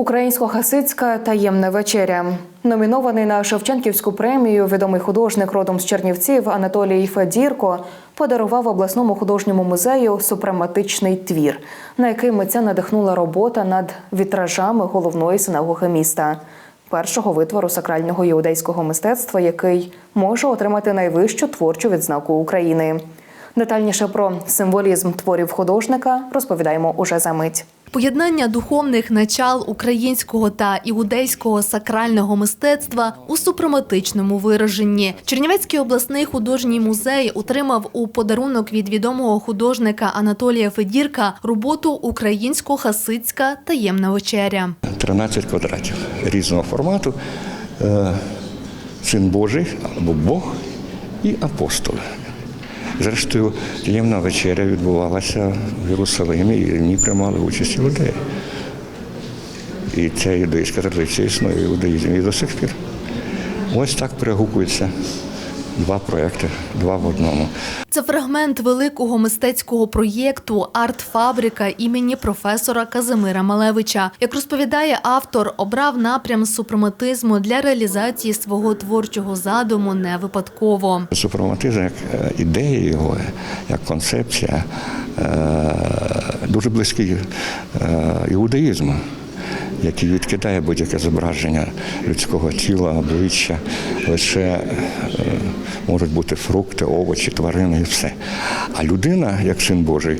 Українсько-хасидська таємна вечеря. Номінований на Шевченківську премію відомий художник родом з Чернівців Анатолій Федірко подарував обласному художньому музею супрематичний твір, на який митця надихнула робота над вітражами головної синагоги міста, першого витвору сакрального іудейського мистецтва, який може отримати найвищу творчу відзнаку України. Детальніше про символізм творів художника розповідаємо уже за мить. Поєднання духовних начал українського та іудейського сакрального мистецтва у супрематичному вираженні. Чернівецький обласний художній музей отримав у подарунок від відомого художника Анатолія Федірка роботу Українсько-хасидська таємна вечеря. 13 квадратів різного формату. Е, Син Божий або Бог і апостоли. Зрештою, ємна вечеря відбувалася в Єрусалимі, і в приймали участь іудеї. І ця юдейська традиція існує в іудаїзмі і до сих пір. Ось так перегукуються два проекти, два в одному. Це фрагмент великого мистецького проєкту Арт-фабрика імені професора Казимира Малевича. Як розповідає автор, обрав напрям супрематизму для реалізації свого творчого задуму не випадково. Супрематизм як е, ідея його, як концепція е, дуже близький е, іудаїзму, який відкидає будь-яке зображення людського тіла, обличчя. Лише е, можуть бути фрукти, овочі, тварини і все. А людина, як син Божий,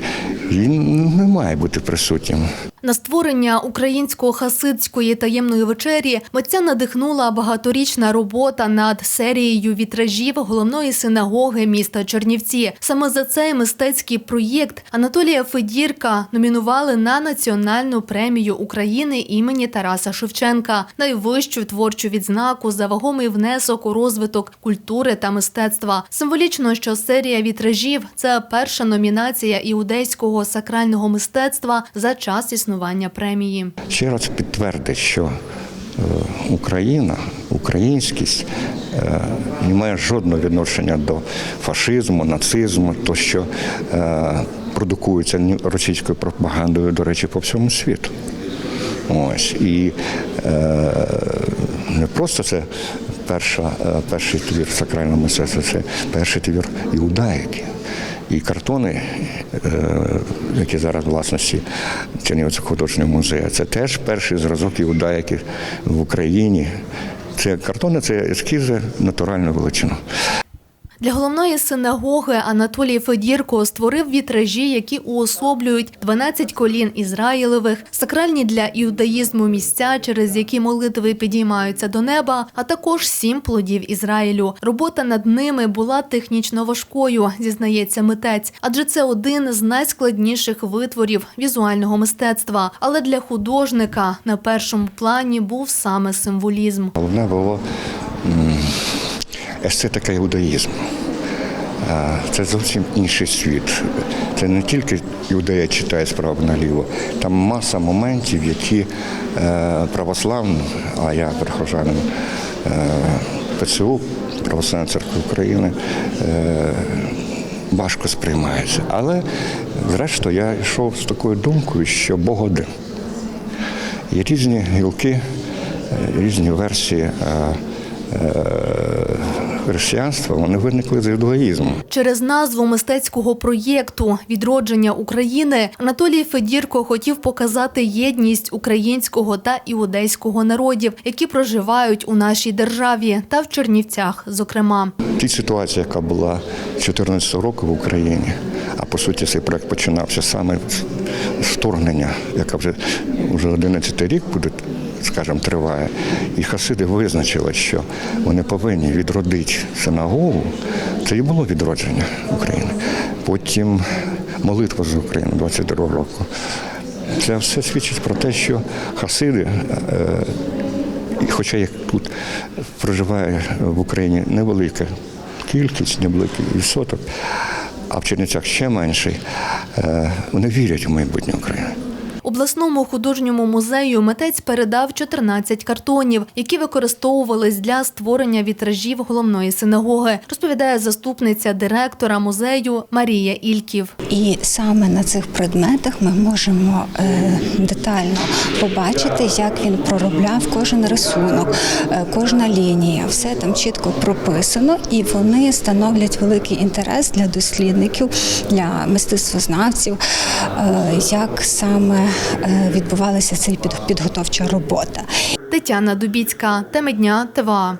він не має бути присутнім. На створення українсько-хасидської таємної вечері митця надихнула багаторічна робота над серією вітражів головної синагоги міста Чернівці. Саме за цей мистецький проєкт Анатолія Федірка номінували на національну премію України імені Тараса Шевченка, найвищу творчу відзнаку за вагомий внесок у розвиток культури та мистецтва. Символічно, що серія вітражів це перша номінація іудейського сакрального мистецтва за час існування премії. ще раз підтвердить, що е, Україна, українськість е, не має жодного відношення до фашизму, нацизму, то що е, продукується російською пропагандою, до речі, по всьому світу. Ось і не просто це перша, перший твір сакрального мистецтва, це перший твір іудаїки. І картони, е, які зараз власності Чернівецького художнього музею, це теж перший зразок іудаїки в Україні. Це картони, це ескізи натуральну величину. Для головної синагоги Анатолій Федірко створив вітражі, які уособлюють 12 колін Ізраїлевих, сакральні для іудаїзму місця, через які молитви підіймаються до неба, а також сім плодів Ізраїлю. Робота над ними була технічно важкою, зізнається митець, адже це один з найскладніших витворів візуального мистецтва. Але для художника на першому плані був саме символізм. Головне було естетика іудаїзму. Це зовсім інший світ. Це не тільки іудея читає справа наліво. Там маса моментів, які е, православні, а я прихожанин е, ПЦУ, Православної церкви України, е, важко сприймаються. Але, зрештою, я йшов з такою думкою, що Бог один. Є різні гілки, різні версії християнства, вони виникли з ідуаїзму. Через назву мистецького проєкту Відродження України Анатолій Федірко хотів показати єдність українського та іудейського народів, які проживають у нашій державі та в Чернівцях, зокрема. Ті ситуації, яка була 2014 року в Україні, а по суті цей проект починався саме з вторгнення, яка вже вже 11 рік буде, скажімо, триває. І хасиди визначили, що вони повинні відродити синагогу. Це і було відродження України. Потім молитва за Україну 22 року. Це все свідчить про те, що хасиди. е, хоча їх тут проживає в Україні невелика кількість, невеликий відсоток, а в Чернівцях ще менший, е, вони вірять в майбутнє України. Обласному художньому музею митець передав 14 картонів, які використовувались для створення вітражів головної синагоги, розповідає заступниця директора музею Марія Ільків. І саме на цих предметах ми можемо е, детально побачити, як він проробляв кожен рисунок, е, кожна лінія. Все там чітко прописано, і вони становлять великий інтерес для дослідників, для мистецтвознавців, е, як саме відбувалася ця під- підготовча робота. Тетяна Дубіцька, теми дня ТВА.